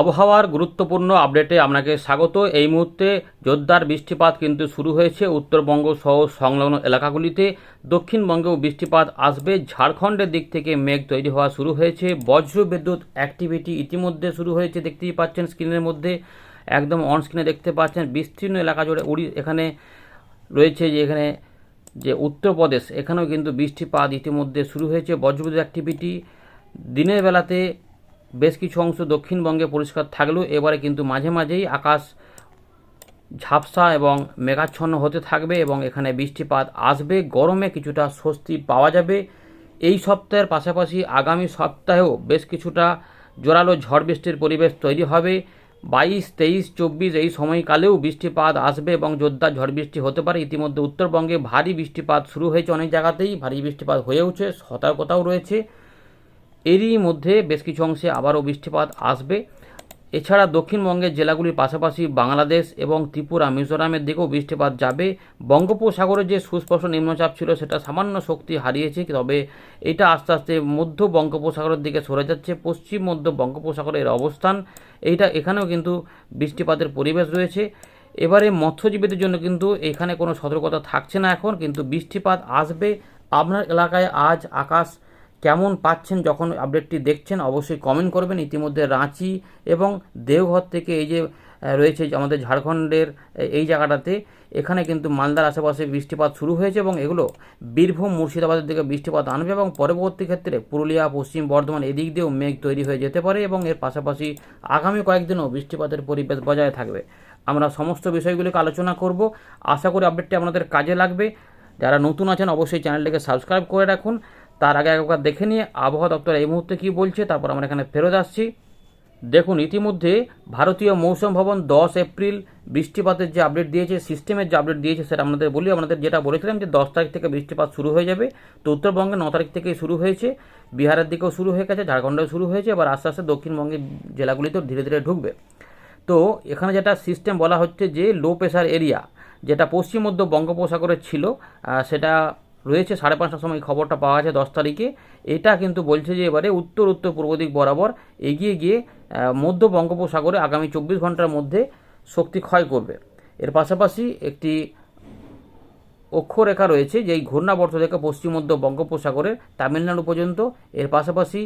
আবহাওয়ার গুরুত্বপূর্ণ আপডেটে আপনাকে স্বাগত। এই মুহূর্তে জোরদার বৃষ্টিপাত কিন্তু শুরু হয়েছে উত্তরবঙ্গ সহ সংলগ্ন এলাকাগুলিতে। দক্ষিণবঙ্গেও বৃষ্টিপাত আসবে। ঝাড়খণ্ডের দিক থেকে মেঘ তৈরি হওয়া শুরু হয়েছে। বজ্র বিদ্যুৎ অ্যাক্টিভিটি ইতিমধ্যে শুরু হয়েছে, দেখতেই পাচ্ছেন স্ক্রিনের মধ্যে। একদম অন স্ক্রিনে দেখতে পাচ্ছেন। বিস্তীর্ণ এলাকা জুড়ে উড়ি এখানে রয়েছে যে এখানে যে উত্তরপ্রদেশ, এখানেও কিন্তু বৃষ্টিপাত ইতিমধ্যে শুরু হয়েছে। বজ্রবিদ্যুৎ অ্যাক্টিভিটি দিনের বেলাতে বেশ কিছু অংশ দক্ষিণবঙ্গে পরিষ্কার থাকলেও এবারে কিন্তু মাঝে মাঝেই আকাশ ঝাপসা এবং মেঘাচ্ছন্ন হতে থাকবে এবং এখানে বৃষ্টিপাত আসবে। গরমে কিছুটা স্বস্তি পাওয়া যাবে। এই সপ্তাহের পাশাপাশি আগামী সপ্তাহেও বেশ কিছুটা জোরালো ঝড় বৃষ্টির পরিবেশ তৈরি হবে। বাইশ, তেইশ, চব্বিশ এই সময়কালেও বৃষ্টিপাত আসবে এবং জোরদার ঝড় বৃষ্টি হতে পারে। ইতিমধ্যে উত্তরবঙ্গে ভারী বৃষ্টিপাত শুরু হয়েছে অনেক জায়গাতেই। ভারী বৃষ্টিপাত হয়েওছে, সতর্কতাও রয়েছে। এরই মধ্যে বেশ কিছু অংশে আবারও বৃষ্টিপাত আসবে। এছাড়া দক্ষিণবঙ্গের জেলাগুলির পাশাপাশি বাংলাদেশ এবং ত্রিপুরা, মিজোরামের দিকেও বৃষ্টিপাত যাবে। বঙ্গোপসাগরে যে সুস্পষ্ট নিম্নচাপ ছিল, সেটা সামান্য শক্তি হারিয়েছে, তবে এটা আস্তে আস্তে মধ্য বঙ্গোপসাগরের দিকে সরে যাচ্ছে। পশ্চিম মধ্য বঙ্গোপসাগরের অবস্থান, এইটা এখানেও কিন্তু বৃষ্টিপাতের পরিবেশ রয়েছে। এবারে মৎস্যজীবীদের জন্য কিন্তু এখানে কোনো সতর্কতা থাকছে না এখন, কিন্তু বৃষ্টিপাত আসবে। আপনার এলাকায় আজ আকাশ কেমন পাচ্ছেন যখন আপডেটটি দেখছেন, অবশ্যই কমেন্ট করবেন। ইতিমধ্যে রাঁচি এবং দেওঘর থেকে এই যে রয়েছে আমাদের ঝাড়খণ্ডের এই জায়গাটাতে, এখানে কিন্তু মালদার আশেপাশে বৃষ্টিপাত শুরু হয়েছে এবং এগুলো বীরভূম, মুর্শিদাবাদের দিকে বৃষ্টিপাত আনবে এবং পরবর্তী ক্ষেত্রে পুরুলিয়া, পশ্চিম বর্ধমান এদিক দিয়েও মেঘ তৈরি হয়ে যেতে পারে এবং এর পাশাপাশি আগামী কয়েকদিনও বৃষ্টিপাতের পরিবেশ বজায় থাকবে। আমরা সমস্ত বিষয়গুলিকে আলোচনা করব। আশা করি আপডেটটি আপনাদের কাজে লাগবে। যারা নতুন আছেন, অবশ্যই চ্যানেলটিকে সাবস্ক্রাইব করে রাখুন। তার আগে একবার দেখে নিয়ে আবহাওয়া দপ্তর এই মুহূর্তে কী বলছে, তারপর আমরা এখানে ফেরত আসছি। দেখুন, ইতিমধ্যে ভারতীয় মৌসুম ভবন দশ এপ্রিল বৃষ্টিপাতের যে আপডেট দিয়েছে সিস্টেমের যে আপডেট দিয়েছে সেটা আমাদের বলি। আপনাদের যেটা বলেছিলাম যে দশ তারিখ থেকে বৃষ্টিপাত শুরু হয়ে যাবে, তো উত্তরবঙ্গে ন তারিখ থেকেই শুরু হয়েছে। বিহারের দিকেও শুরু হয়ে গেছে, ঝাড়খণ্ডেও শুরু হয়েছে, এবার আস্তে আস্তে দক্ষিণবঙ্গের জেলাগুলিতেও ধীরে ধীরে ঢুকবে। তো এখানে যেটা সিস্টেম বলা হচ্ছে যে লো প্রেশার এরিয়া যেটা পশ্চিম মধ্য বঙ্গোপসাগরে ছিল সেটা রয়েছে, সাড়ে পাঁচটার সময় খবরটা পাওয়া গেছে দশ তারিখে। এটা কিন্তু বলছে যে এবারে উত্তর উত্তর, পূর্ব দিক বরাবর এগিয়ে গিয়ে মধ্য বঙ্গোপসাগরে আগামী চব্বিশ ঘণ্টার মধ্যে শক্তি ক্ষয় করবে। এর পাশাপাশি একটি অক্ষরেখা রয়েছে যে এই ঘূর্ণাবর্ত থেকে পশ্চিম, মধ্য বঙ্গোপসাগরের তামিলনাড়ু পর্যন্ত। এর পাশাপাশি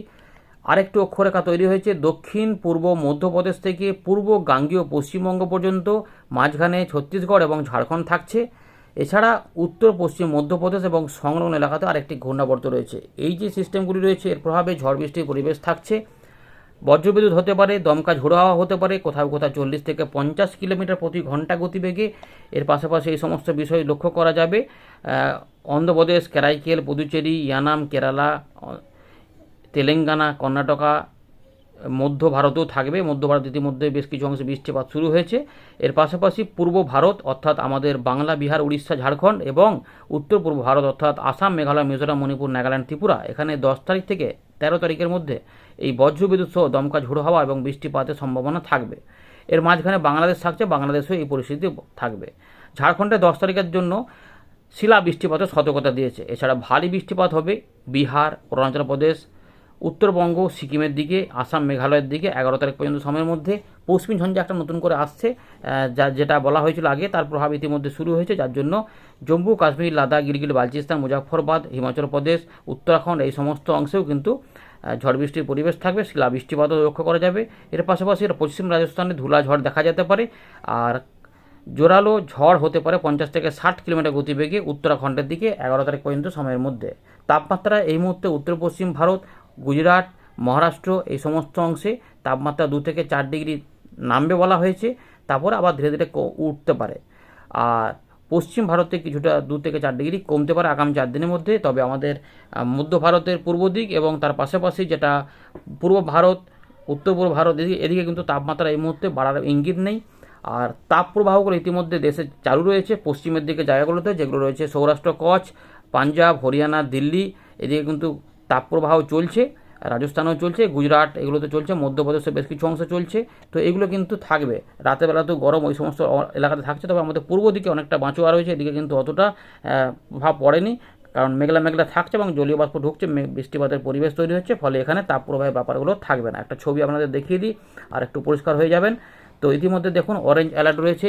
আরেকটি অক্ষরেখা তৈরি হয়েছে দক্ষিণ, পূর্ব, মধ্যপ্রদেশ থেকে পূর্ব, গাঙ্গীয় পশ্চিমবঙ্গ পর্যন্ত। মাঝখানে ছত্তিশগড় এবং ঝাড়খণ্ড থাকছে। এছাড়া উত্তর, পশ্চিম, মধ্যপ্রদেশ এবং সংলগ্ন এলাকাতে আরেকটি ঘূর্ণাবর্ত রয়েছে। এই যে সিস্টেমগুলি রয়েছে, এর প্রভাবে ঝড় বৃষ্টির পরিবেশ থাকছে। বজ্রবিদ্যুৎ হতে পারে, দমকা ঝোড়ো হাওয়া হতে পারে, কোথাও কোথাও চল্লিশ থেকে পঞ্চাশ কিলোমিটার প্রতি ঘণ্টা গতিবেগে। এর পাশাপাশি এই সমস্ত বিষয় লক্ষ্য করা যাবে। অন্ধ্রপ্রদেশ, কেরাইকেল, পুদুচেরি, ইয়ানাম, কেরালা, তেলেঙ্গানা, কর্ণাটকা মধ্য ভারতেও থাকবে। মধ্য ভারত ইতিমধ্যে বেশ কিছু অংশে বৃষ্টিপাত শুরু হয়েছে। এর পাশাপাশি পূর্ব ভারত, অর্থাৎ আমাদের বাংলা, বিহার, উড়িষ্যা, ঝাড়খণ্ড এবং উত্তর পূর্ব ভারত, অর্থাৎ আসাম, মেঘালয়, মিজোরাম, মণিপুর, নাগাল্যান্ড, ত্রিপুরা, এখানে দশ তারিখ থেকে তেরো তারিখের মধ্যে এই বজ্রবিদ্যুৎ সহ দমকা ঝোড়ো হাওয়া এবং বৃষ্টিপাতের সম্ভাবনা থাকবে। এর মাঝখানে বাংলাদেশ থাকছে, বাংলাদেশেও এই পরিস্থিতি থাকবে। ঝাড়খণ্ডে দশ তারিখের জন্য শিলা বৃষ্টিপাতের সতর্কতা দিয়েছে। এছাড়া ভারী বৃষ্টিপাত হবে বিহার, অরুণাচল প্রদেশ উত্তরবঙ্গ, সিকিমের দিকে, আসাম, মেঘালয়ের দিকে, এগারো তারিখ পর্যন্ত সময়ের মধ্যে পশ্চিম ঝঞ্ঝা একটা নতুন করে আসছে যা যেটা বলা হয়েছিল আগে, তার প্রভাব ইতিমধ্যে শুরু হয়েছে, যার জন্য জম্মু, কাশ্মীর, লাদাখ গিলগিল বালচিস্তান মুজাফরবাদ হিমাচল প্রদেশ, উত্তরাখণ্ড, এই সমস্ত অংশেও কিন্তু ঝড় বৃষ্টির পরিবেশ থাকবে, শিলা বৃষ্টিপাতও লক্ষ্য করা যাবে। এর পাশাপাশি পশ্চিম রাজস্থানে ধুলা ঝড় দেখা যেতে পারে, আর জোরালো ঝড় হতে পারে পঞ্চাশ থেকে ষাট কিলোমিটার গতিবেগে উত্তরাখণ্ডের দিকে, এগারো তারিখ পর্যন্ত সময়ের মধ্যে। তাপমাত্রা এই মুহূর্তে উত্তর পশ্চিম ভারত গুজরাট, মহারাষ্ট্র এই সমস্ত অংশে তাপমাত্রা দু থেকে চার ডিগ্রি নামবে বলা হয়েছে। তারপর আবার ধীরে ধীরে উঠতে পারে। আর পশ্চিম ভারতে কিছুটা দু থেকে চার ডিগ্রি কমতে পারে আগামী চার দিনের মধ্যে। তবে আমাদের মধ্য ভারতের পূর্ব দিক এবং তার পাশাপাশি যেটা পূর্ব ভারত, উত্তর পূর্ব ভারত, এদিকে এদিকে কিন্তু তাপমাত্রা এই মুহূর্তে বাড়ার ইঙ্গিত নেই। আর তাপ প্রবাহগুলো ইতিমধ্যে দেশে চালু রয়েছে। পশ্চিমের দিকে জায়গাগুলোতে যেগুলো রয়েছে সৌরাষ্ট্র, কচ্ছ, পাঞ্জাব, হরিয়ানা, দিল্লি, এদিকে কিন্তু তাপপ্রবাহ চলছে, রাজস্থানেও চলছে, গুজরাট এগুলোতে চলছে মধ্যপ্রদেশে বেশ কিছু অংশ চলছে। তো এগুলো কিন্তু থাকবে। রাতের তো গরম, ওই সমস্ত এলাকাতে থাকছে, তবে আমাদের পূর্ব দিকে অনেকটা বাঁচোয়া রয়েছে, এদিকে কিন্তু অতটা প্রভাব পড়েনি। কারণ মেঘলা মেঘলা থাকছে এবং জলীয় বাষ্প ঢুকছে বৃষ্টিপাতের পরিবেশ তৈরি হচ্ছে, ফলে এখানে তাপপ্রবাহের ব্যাপারগুলো থাকবে না। একটা ছবি আপনাদের দেখিয়ে দিই, আর একটু পরিষ্কার হয়ে যাবেন। তো ইতিমধ্যে দেখুন অরেঞ্জ অ্যালার্ট রয়েছে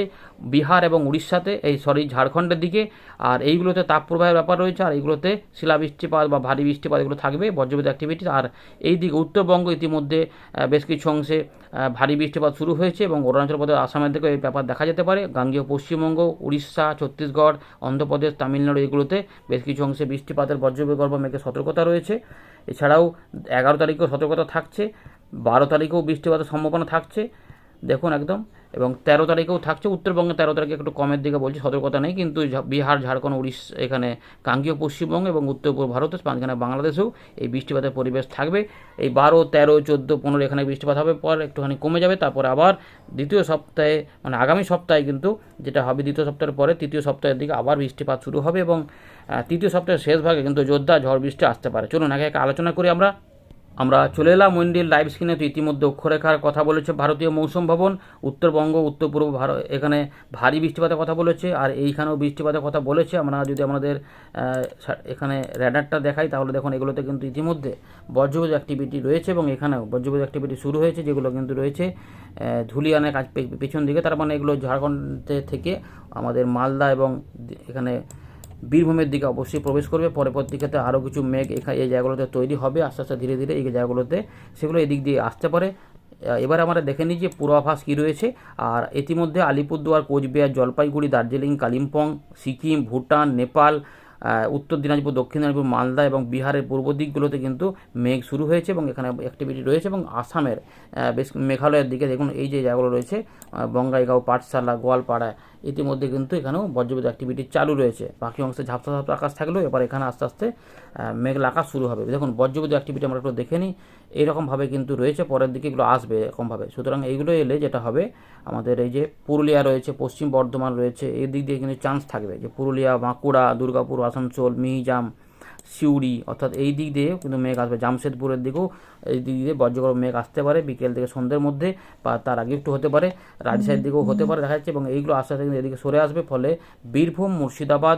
বিহার এবং উড়িষ্যাতে, এই সরি ঝাড়খণ্ডের দিকে। আর এইগুলোতে তাপপ্রবাহের ব্যাপার রয়েছে, আর এইগুলোতে শিলাবৃষ্টিপাত বা ভারী বৃষ্টিপাত এগুলো থাকবে, বজ্রবিদ্যুৎ অ্যাক্টিভিটি আর এই দিকে উত্তরবঙ্গ ইতিমধ্যে বেশ কিছু অংশে ভারী বৃষ্টিপাত শুরু হয়েছে এবং অরুণাচল প্রদেশ, আসামের দিকে এই ব্যাপার দেখা যেতে পারে। গাঙ্গেয় পশ্চিমবঙ্গ, উড়িষ্যা, ছত্তিশগড়, অন্ধ্রপ্রদেশ, তামিলনাড়ু এগুলোতে বেশ কিছু অংশে বৃষ্টিপাতের বজ্রবিগর্ভ মেঘে সতর্কতা রয়েছে। এছাড়াও এগারো তারিখেও সতর্কতা থাকছে, বারো তারিখেও বৃষ্টিপাতের সম্ভাবনা থাকছে। দেখুন একদম। এবং তেরো তারিখেও থাকছে, উত্তরবঙ্গে তেরো তারিখে একটু কমের দিকে বলছি, সতর্কতা নেই, কিন্তু বিহার, ঝাড়খণ্ড, উড়িষ্যা, এখানে কাঙ্গীয় পশ্চিমবঙ্গ এবং উত্তর পূর্ব ভারত, মাঝখানে বাংলাদেশেও এই বৃষ্টিপাতের পরিবেশ থাকবে। এই বারো, তেরো, চোদ্দ, পনেরো এখানে বৃষ্টিপাত হবে, পর একটুখানি কমে যাবে, তারপর আবার দ্বিতীয় সপ্তাহে মানে আগামী সপ্তাহে কিন্তু যেটা হবে, দ্বিতীয় সপ্তাহের পরে তৃতীয় সপ্তাহের দিকে আবার বৃষ্টিপাত শুরু হবে এবং তৃতীয় সপ্তাহের শেষ ভাগে কিন্তু যোদ্ধা ঝড় বৃষ্টি আসতে পারে। চলুন আগে আলোচনা করি আমরা। আমরা চলে এলাম উইন্ডিল লাইভ স্ক্রিনে। তো ইতিমধ্যে অক্ষরেখার কথা বলেছে ভারতীয় মৌসুম ভবন, উত্তরবঙ্গ উত্তর পূর্ব ভারত এখানে ভারী বৃষ্টিপাতের কথা বলেছে, আর এইখানেও বৃষ্টিপাতের কথা বলেছে। আমরা যদি আমাদের এখানে র্যাডারটা দেখাই, তাহলে দেখুন এগুলোতে কিন্তু ইতিমধ্যে বজ্রবিদ্যুৎ অ্যাক্টিভিটি রয়েছে এবং এখানেও বজ্রবিদ্যুৎ অ্যাক্টিভিটি শুরু হয়েছে, যেগুলো কিন্তু রয়েছে ধুলিয়ানের কাজ পেছন দিকে। তার মানে এগুলো ঝাড়খণ্ডে থেকে আমাদের মালদা এবং এখানে বীরভূমের দিকে অবশ্যই প্রবেশ করবে। পরে পরবর্তীতে আরও কিছু মেঘ এখানে এই জায়গাগুলোতে তৈরি হবে। আস্তে আস্তে ধীরে ধীরে এই জায়গাগুলোতে সেগুলো এদিক দিয়ে আসতে পারে। এবার আমরা দেখে নিই যে পূর্বাভাস কী রয়েছে। আর ইতিমধ্যে আলিপুরদুয়ার, কোচবিহার, জলপাইগুড়ি, দার্জিলিং, কালিম্পং, সিকিম, ভুটান, নেপাল উত্তর দিনাজপুর, দক্ষিণ দিনাজপুর, মালদা এবং বিহারের পূর্ব দিকগুলোতে কিন্তু মেঘ শুরু হয়েছে এবং এখানে অ্যাক্টিভিটি রয়েছে এবং আসামের বেশ মেঘালয়ের দিকে দেখুন এই যে জায়গাগুলো রয়েছে বঙ্গাইগাঁও, পাঠশালা, গোয়ালপাড়া ইতিমধ্যে কিন্তু এখানেও বজ্রবিদ অ্যাক্টিভিটি চালু রয়েছে। বাকি অংশে ঝাপসা ঝাপসা আকাশ থাকলেও এবার এখানে আস্তে আস্তে মেঘলা আকাশ শুরু হবে। দেখুন বজ্রবিদ অ্যাক্টিভিটি আমরা একটু দেখে নিই। এইরকমভাবে কিন্তু রয়েছে, পরের দিকে এগুলো আসবে এরকমভাবে। সুতরাং এইগুলো এলে যেটা হবে, আমাদের এই যে পুরুলিয়া রয়েছে, পশ্চিম বর্ধমান রয়েছে এই দিক দিয়ে কিন্তু চান্স থাকবে যে পুরুলিয়া, বাঁকুড়া, দুর্গাপুর, আসানসোল, মিহিজাম সিউড়ি, অর্থাৎ এই দিক দিয়ে কিন্তু মেঘ আসবে। জামশেদপুরের দিকেও এই দিক দিয়ে বজ্রগর্ভ মেঘ আসতে পারে। বিকেল থেকে সন্ধ্যের মধ্যে বা তার আগে একটু হতে পারে। রাজশাহীর দিকেও হতে পারে, দেখা যাচ্ছে, এবং এইগুলো আস্তে আস্তে কিন্তু এদিকে সরে আসবে। ফলে বীরভূম, মুর্শিদাবাদ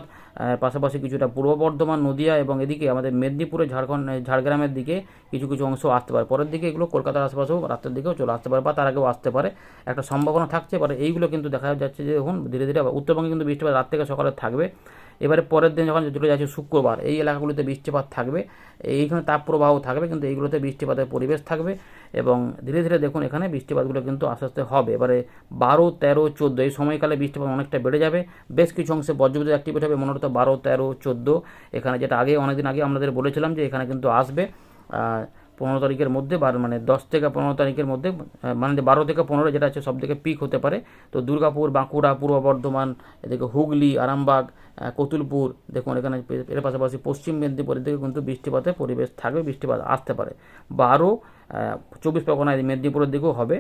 পাশাপাশি কিছুটা পূর্ব বর্ধমান, নদিয়া এবং এদিকে আমাদের মেদিনীপুরে, ঝাড়খণ্ড ঝাড়গ্রামের দিকে কিছু কিছু অংশ আসতে পারে। পরের দিকে এগুলো কলকাতার আশেপাশেও, রাতের দিকেও চলে আসতে পারে বা তার আগেও আসতে পারে। একটা সম্ভাবনা থাকছে এবার এইগুলো কিন্তু দেখা যাচ্ছে যে, দেখুন, ধীরে ধীরে উত্তরবঙ্গে কিন্তু বৃষ্টিপাত রাত থেকে সকালে থাকবে। এবারে পরের দিন যখন চলে যাচ্ছে শুক্রবার, এই এলাকাগুলিতে বৃষ্টিপাত থাকবে। এইখানে তাপপ্রবাহ থাকবে, কিন্তু এইগুলোতে বৃষ্টিপাতের পরিবেশ থাকবে এবং ধীরে ধীরে দেখুন এখানে বৃষ্টিপাতগুলো কিন্তু আস্তে আস্তে হবে। এবারে বারো, তেরো, চোদ্দ, এই সময়কালে বৃষ্টিপাত অনেকটা বেড়ে যাবে। বেশ কিছু অংশে বজ্রবিদ্যুৎ অ্যাক্টিভিটি হবে, মনে হতো বারো, তেরো, চোদ্দ। এখানে যেটা আগে, অনেকদিন আগে আমাদের বলেছিলাম যে এখানে কিন্তু আসবে। পনেরো তারিখের মধ্যে বা মানে দশ থেকে পনেরো তারিখের মধ্যে মানে বারো থেকে পনেরো যেটা হচ্ছে সব থেকে পিক হতে পারে। তো দুর্গাপুর, বাঁকুড়া, পূর্ব বর্ধমান, এদিকে হুগলি, আরামবাগ কতুলপুর, দেখুন এখানে এর পাশাপাশি পশ্চিম মেদিনীপুরের দিকে কিন্তু বৃষ্টিপাতের পরিবেশ থাকবে, বৃষ্টিপাত আসতে পারে। বারো চব্বিশ পরগনা মেদিনীপুরের দিকেও হবে।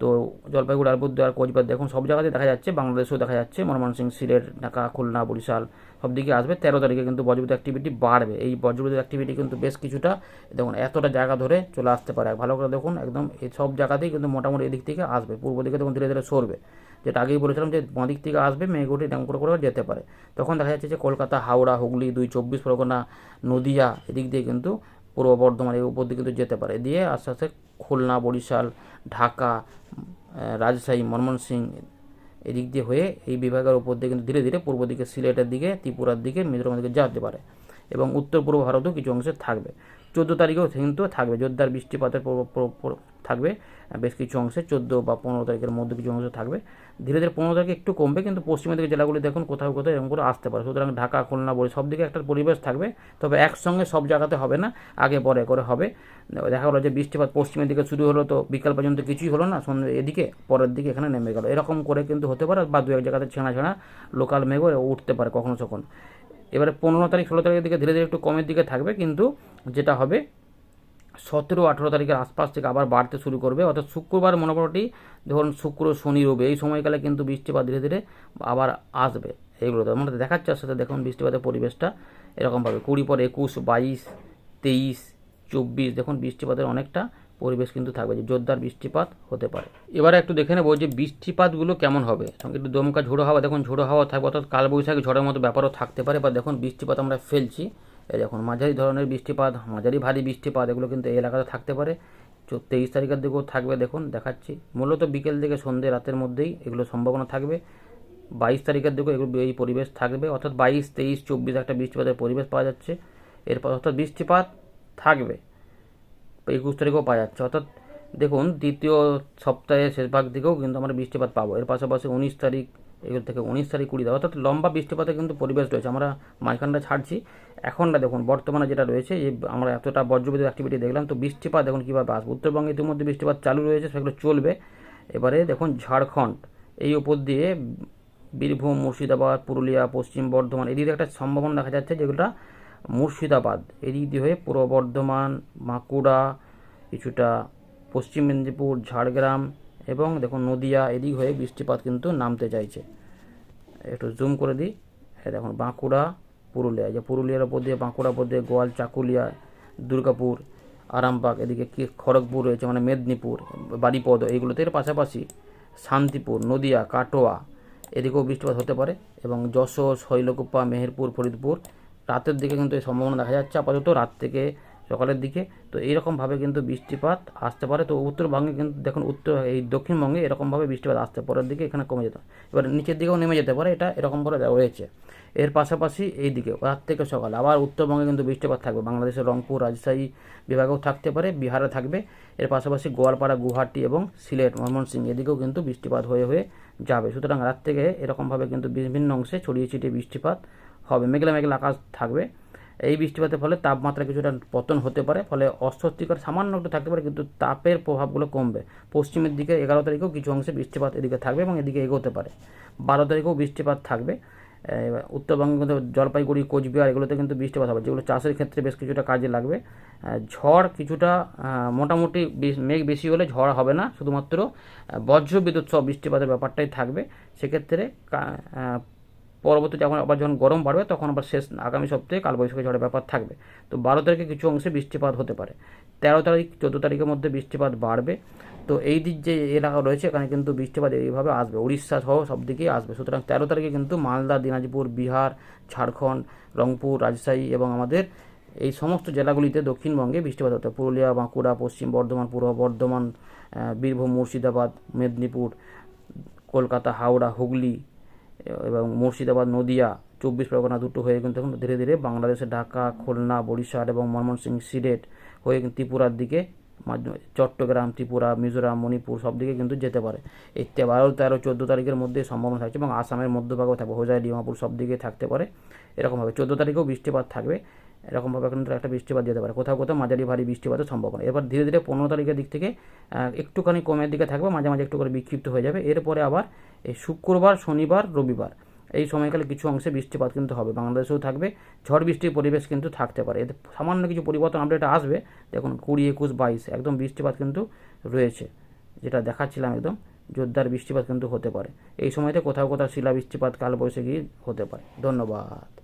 তো জলপাইগুড়ি, আলিপুরদুয়ার, কোচবিহার, দেখুন সব জায়গাতেই দেখা যাচ্ছে, বাংলাদেশেও দেখা যাচ্ছে। ময়মনসিংহ, সিলেট, ঢাকা, খুলনা, বরিশাল সব দিকে আসবে, তেরো তারিখে কিন্তু বজ্রবিদ্যুৎ অ্যাক্টিভিটি বাড়বে। এই বজ্রবিদ্যুৎ অ্যাক্টিভিটি কিন্তু বেশ কিছুটা, দেখুন, এতটা জায়গা ধরে চলে আসতে পারে। ভালো করে দেখুন, একদম এই সব জায়গাতেই কিন্তু মোটামুটি এদিক থেকে আসবে। পূর্ব দিকে তখন ধীরে ধীরে সরবে। যেটা আগেই বলেছিলাম যে, বাঁ দিক থেকে আসবে, মেঘগুটি ড্যাম করে করে যেতে পারে। তখন দেখা যাচ্ছে যে, কলকাতা, হাওড়া, হুগলি, দুই চব্বিশ পরগনা, নদিয়া এদিক দিয়ে কিন্তু পূর্ব বর্ধমান এই উপর দিকে কিন্তু যেতে পারে। দিয়ে আস্তে আস্তে খুলনা, বরিশাল, ঢাকা রাজশাহী মনমোহন ময়মনসিংহ এদিক দিয়ে হয়ে এই বিভাগের উপর দিয়ে কিন্তু ধীরে ধীরে পূর্ব দিকে সিলেটের দিকে, ত্রিপুরার দিকে, মিজোরামের দিকে যেতে পারে। এবং উত্তর পূর্ব ভারতেও কিছু অংশে থাকবে। চোদ্দ তারিখেও কিন্তু থাকবে। জোরদার বৃষ্টিপাতের থাকবে। বেশ কিছু অংশে চোদ্দ বা পনেরো তারিখের মধ্যে কিছু অংশ থাকবে। ধীরে ধীরে পনেরো তারিখে একটু কমবে, কিন্তু পশ্চিমের দিকে জেলাগুলি দেখুন কোথাও কোথাও এরকম করে আসতে পারে। সুতরাং ঢাকা, খুলনা বলে সব দিকে একটা পরিবেশ থাকবে। তবে একসঙ্গে সব জায়গাতে হবে না, আগে পরে করে হবে। দেখা গেলো যে বৃষ্টিপাত পশ্চিমের দিকে শুরু হলো তো বিকাল পর্যন্ত কিছুই হলো না, সন্ধ্যে এদিকে পরের দিকে এখানে নেমে গেল। এরকম করে কিন্তু হতে পারে বা দু এক জায়গাতে ছেঁড়া ছেঁড়া লোকাল মেঘও উঠতে পারে কখনো কখন এবারে পনেরো তারিখ, ষোলো তারিখের দিকে ধীরে ধীরে একটু কমের দিকে থাকবে, কিন্তু যেটা হবে, সতেরো, আঠেরো তারিখের আশপাশ থেকে আবার বাড়তে শুরু করবে। অর্থাৎ শুক্রবার মোটামুটি ধরুন শুক্র, শনি, রবি, এই সময়কালে কিন্তু বৃষ্টিপাত ধীরে ধীরে আবার আসবে এইগুলো তো আমাদের দেখাচ্ছে আস্তে দেখুন বৃষ্টিপাতের পরিবেশটা এরকমভাবে। কুড়ি পর একুশ, বাইশ, তেইশ, চব্বিশ, দেখুন বৃষ্টিপাতের অনেকটা পরিবেশ কিন্তু থাকবে যে জোরদার বৃষ্টিপাত হতে পারে। এবারে একটু দেখে নেব যে বৃষ্টিপাতগুলো কেমন হবে। সঙ্গে একটু দমকা ঝোড়ো হাওয়া, দেখুন ঝোড়ো হাওয়া থাকবে, অর্থাৎ কালবৈশাখী ঝড়ের মতো ব্যাপারও থাকতে পারে, বা দেখুন বৃষ্টিপাত আমরা ফেলছি। এই দেখুন, মাঝারি ধরনের বৃষ্টিপাত, মাঝারি ভারী বৃষ্টিপাত, এগুলো কিন্তু এই এলাকাতে থাকতে পারে। তেইশ তারিখের দিকেও থাকবে, দেখুন, দেখাচ্ছি। মূলত বিকেল থেকে সন্ধ্যে রাতের মধ্যেই এগুলো সম্ভাবনা থাকবে। বাইশ তারিখের দিকেও এগুলো এই পরিবেশ থাকবে, অর্থাৎ বাইশ, তেইশ, চব্বিশ একটা বৃষ্টিপাতের পরিবেশ পাওয়া যাচ্ছে। এরপর অর্থাৎ বৃষ্টিপাত থাকবে। একুশ তারিখেও পাওয়া যাচ্ছে। অর্থাৎ দেখুন, দ্বিতীয় সপ্তাহের শেষ ভাগ দিকেও কিন্তু আমরা বৃষ্টিপাত পাবো। এর পাশাপাশি উনিশ তারিখ এগুলো থেকে উনিশ তারিখ কুড়ি তারিখ, অর্থাৎ লম্বা বৃষ্টিপাতে কিন্তু পরিবেশ রয়েছে। আমরা মাইখানটা ছাড়ছি। এখনটা দেখুন, বর্তমানে যেটা রয়েছে যে আমরা এতটা বজ্রবিদ্যুৎ অ্যাক্টিভিটি দেখলাম, তো বৃষ্টিপাত দেখুন কীভাবে আসবে? উত্তরবঙ্গে ইতিমধ্যে বৃষ্টিপাত চালু রয়েছে, সেগুলো চলবে। এবারে দেখুন, ঝাড়খণ্ড, এই উপর দিয়ে বীরভূম, মুর্শিদাবাদ, পুরুলিয়া, পশ্চিম বর্ধমান, এদিকে একটা সম্ভাবনা দেখা যাচ্ছে যেগুলো মুর্শিদাবাদ। এদিক দিয়ে হয়ে পূর্ব বর্ধমান, বাঁকুড়া, কিছুটা পশ্চিম মেদিনীপুর, ঝাড়গ্রাম এবং দেখুন নদিয়া, এদিক হয়ে বৃষ্টিপাত কিন্তু নামতে চাইছে। একটু জুম করে দিই। দেখুন বাঁকুড়া, পুরুলিয়া। যে পুরুলিয়ার ওপর দিয়ে, বাঁকুড়া ওপর দিয়ে গোয়াল, চাকুলিয়া, দুর্গাপুর, আরামবাগ, এদিকে কি খড়গপুর রয়েছে মানে মেদিনীপুর বাড়িপদ এইগুলোতে পাশাপাশি শান্তিপুর, নদিয়া, কাটোয়া, এদিকেও বৃষ্টিপাত হতে পারে এবং যশোর, শৈলকুপা, মেহেরপুর, ফরিদপুর রাতের দিকে কিন্তু এই সম্ভাবনা দেখা যাচ্ছে। আপাতত রাত থেকে সকালের দিকে। তো এইরকমভাবে কিন্তু বৃষ্টিপাত আসতে পারে। তো উত্তরবঙ্গে কিন্তু দেখুন, উত্তর এই দক্ষিণবঙ্গে এরকমভাবে বৃষ্টিপাত আসতে পরের দিকে এখানে কমে যেতে এবার নিচের দিকেও নেমে যেতে পারে। এটা এরকমভাবে রয়েছে এর পাশাপাশি এই দিকে রাত থেকে সকাল আবার উত্তরবঙ্গে কিন্তু বৃষ্টিপাত থাকবে। বাংলাদেশের রংপুর, রাজশাহী বিভাগেও থাকতে পারে, বিহারে থাকবে। এর পাশাপাশি গোয়ালপাড়া, গুয়াহাটি এবং সিলেট, ময়মনসিংহ এদিকেও কিন্তু বৃষ্টিপাত হয়ে হয়ে যাবে। সুতরাং রাত থেকে এরকমভাবে কিন্তু বিভিন্ন অংশে ছড়িয়ে ছিটিয়ে বৃষ্টিপাত মেঘলা মেঘলা আকাশ থাকবে। এই বৃষ্টিপাতের ফলে তাপমাত্রা কিছুটা পতন হতে পারে, ফলে অস্বস্তিকর সামান্য একটু থাকতে পারে, কিন্তু তাপের প্রভাবগুলো কমবে। পশ্চিমের দিকে এগারো তারিখেও কিছু অংশে বৃষ্টিপাত এদিকে থাকবে এবং এদিকে এগোতে পারে। বারো তারিখেও বৃষ্টিপাত থাকবে। উত্তরবঙ্গে জলপাইগুড়ি, কোচবিহার এগুলোতে কিন্তু বৃষ্টিপাত হবে, যেগুলো চাষের ক্ষেত্রে বেশ কিছুটা কাজে লাগবে। ঝড় কিছুটা মোটামুটি মেঘ বেশি হলে ঝড় হবে না, শুধুমাত্র বজ্র বিদ্যুৎ সহ বৃষ্টিপাতের ব্যাপারটাই থাকবে। সেক্ষেত্রে পরবর্তী যখন আবার যখন গরম বাড়বে, তখন আবার শেষ আগামী সপ্তাহে কালবৈশাখী ঝড়ের ব্যাপার থাকবে। তো বারো তারিখে কিছু অংশে বৃষ্টিপাত হতে পারে। তেরো তারিখ, চোদ্দ তারিখের মধ্যে বৃষ্টিপাত বাড়বে। তো এই দিক যে এলাকা রয়েছে, এখানে কিন্তু বৃষ্টিপাত এইভাবে আসবে। উড়িষ্যা সহ সব দিকেই আসবে। সুতরাং তেরো তারিখে কিন্তু মালদা, দিনাজপুর, বিহার, ঝাড়খণ্ড, রংপুর, রাজশাহী এবং আমাদের এই সমস্ত জেলাগুলিতে দক্ষিণবঙ্গে বৃষ্টিপাত হতে পুরুলিয়া, বাঁকুড়া, পশ্চিম বর্ধমান, পূর্ব বর্ধমান বীরভূম, মুর্শিদাবাদ, মেদিনীপুর, কলকাতা, হাওড়া, হুগলি এবং মুর্শিদাবাদ, নদিয়া, চব্বিশ পরগনা দুটো হয়ে কিন্তু এখন ধীরে ধীরে বাংলাদেশে ঢাকা, খুলনা, বরিশাল এবং ময়মনসিংহ সিলেট হয়ে ত্রিপুরার দিকে চট্টগ্রাম, ত্রিপুরা, মিজোরাম, মণিপুর সব দিকে কিন্তু যেতে পারে। এই বারো তেরো, চোদ্দ তারিখের মধ্যে সম্ভাবনা থাকছে এবং আসামের মধ্যভাগেও থাকবে। হোজাই, ডিমাপুর সব দিকে থাকতে পারে। এরকমভাবে চোদ্দ তারিখেও বৃষ্টিপাত থাকবে। এরকমভাবে কিন্তু একটা বৃষ্টিপাত দিতে পারে। কোথাও কোথাও মাঝারি ভারী বৃষ্টিপাতের সম্ভাবনা। এবার ধীরে ধীরে পনেরো তারিখের দিক থেকে একটুখানি কমের দিকে থাকবে, মাঝে মাঝে একটু করে বিক্ষিপ্ত হয়ে যাবে। এরপরে আবার এই শুক্রবার, শনিবার, রবিবার এই সময়কালে কিছু অংশে বৃষ্টিপাত কিন্তু হবে। বাংলাদেশেও থাকবে। ঝড় বৃষ্টির পরিবেশ কিন্তু থাকতে পারে। এতে সামান্য কিছু পরিবর্তন আপডেট আসবে। দেখুন, কুড়ি, একুশ, বাইশ একদম বৃষ্টিপাত কিন্তু রয়েছে, যেটা দেখাচ্ছিলাম একদম। জোরদার বৃষ্টিপাত কিন্তু হতে পারে। এই সময়তে কোথাও কোথাও শিলা বৃষ্টিপাত কালবৈশাখী হতে পারে। ধন্যবাদ।